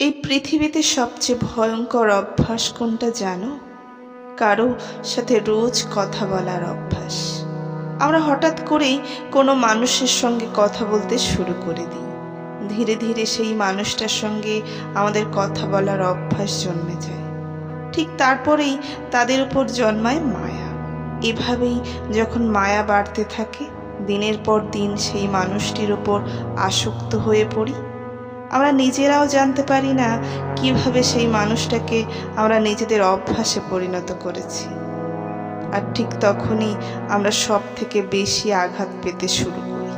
এই পৃথিবীতে সবচেয়ে ভয়ঙ্কর অভ্যাস কোনটা জানো? কারও সাথে রোজ কথা বলার অভ্যাস। আমরা হঠাৎ করেই কোনো মানুষের সঙ্গে কথা বলতে শুরু করে দিই। ধীরে ধীরে সেই মানুষটার সঙ্গে আমাদের কথা বলার অভ্যাস জন্মে যায়। ঠিক তারপরেই তাদের উপর জন্মায় মায়া। এভাবেই যখন মায়া বাড়তে থাকে, দিনের পর দিন সেই মানুষটির ওপর আসক্ত হয়ে পড়ি। আমরা নিজেরাও জানতে পারি না কীভাবে সেই মানুষটাকে আমরা নিজেদের অভ্যাসে পরিণত করেছি। আর ঠিক তখনই আমরা সব থেকে বেশি আঘাত পেতে শুরু করি।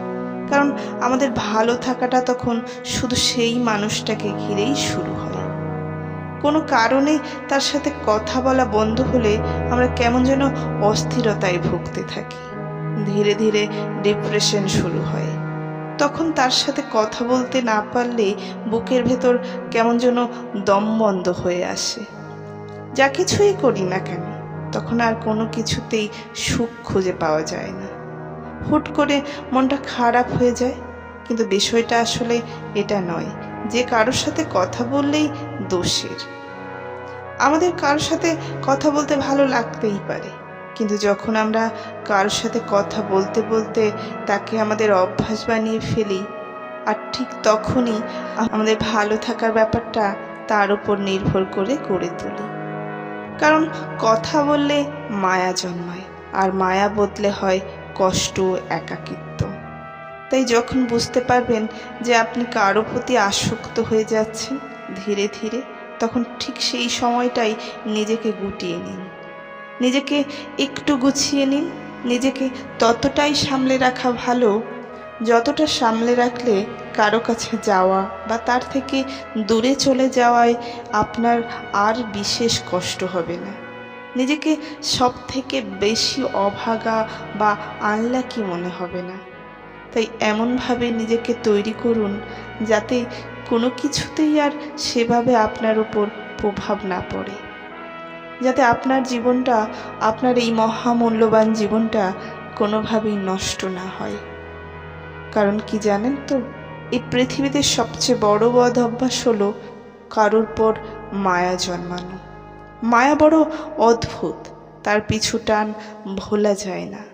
কারণ আমাদের ভালো থাকাটা তখন শুধু সেই মানুষটাকে ঘিরেই শুরু হয়। কোনো কারণে তার সাথে কথা বলা বন্ধ হলে আমরা কেমন যেন অস্থিরতায় ভুগতে থাকি। ধীরে ধীরে ডিপ্রেশন শুরু হয়। তখন তার সাথে কথা বলতে না পারলে বুকের ভেতর কেমন যেন দম বন্ধ হয়ে আসে। যা কিছুই করি না কেন, তখন আর কোনো কিছুতেই সুখ খুঁজে পাওয়া যায় না। হুট করে মনটা খারাপ হয়ে যায়, কিন্তু বিষয়টা আসলে এটা নয়, যে কারোর সাথে কথা বললেই দোষের। আমাদের কারোর সাথে কথা বলতে ভালো লাগতেই পারে কিন্তু যখন আমরা কারোর সাথে কথা বলতে বলতে তাকে আমাদের অভ্যাস বানিয়ে ফেলি, আর ঠিক তখনই আমাদের ভালো থাকার ব্যাপারটা তার উপর নির্ভর করে গড়ে তুলি। কারণ কথা বললে মায়া জন্মায়, আর মায়া বদলে হয় কষ্ট একাকিত্ব। তাই যখন বুঝতে পারবেন যে আপনি কারও প্রতি আসক্ত হয়ে যাচ্ছেন ধীরে ধীরে, তখন ঠিক সেই সময়টাই নিজেকে গুটিয়ে নিন। নিজেকে একটু গুছিয়ে নিন। নিজেকে ততটাই সামলে রাখা ভালো, যতটা সামলে রাখলে কারও কাছে যাওয়া বা তার থেকে দূরে চলে যাওয়ায় আপনার আর বিশেষ কষ্ট হবে না। নিজেকে সব থেকে বেশি অভাগা বা আনলাকি মনে হবে না। তাই এমনভাবে নিজেকে তৈরি করুন, যাতে কোনো কিছুতেই আর সেভাবে আপনার উপর প্রভাব না পড়ে। যাতে আপনার জীবনটা, আপনার এই মহামূল্যবান জীবনটা কোনোভাবেই নষ্ট না হয়। কারণ কি জানেন তো, এই পৃথিবীতে সবচেয়ে বড় বদ অভ্যাস হলো কারোর পর মায়া জন্মানো। মায়া বড় অদ্ভুত, তার পিছু টান ভোলা যায় না।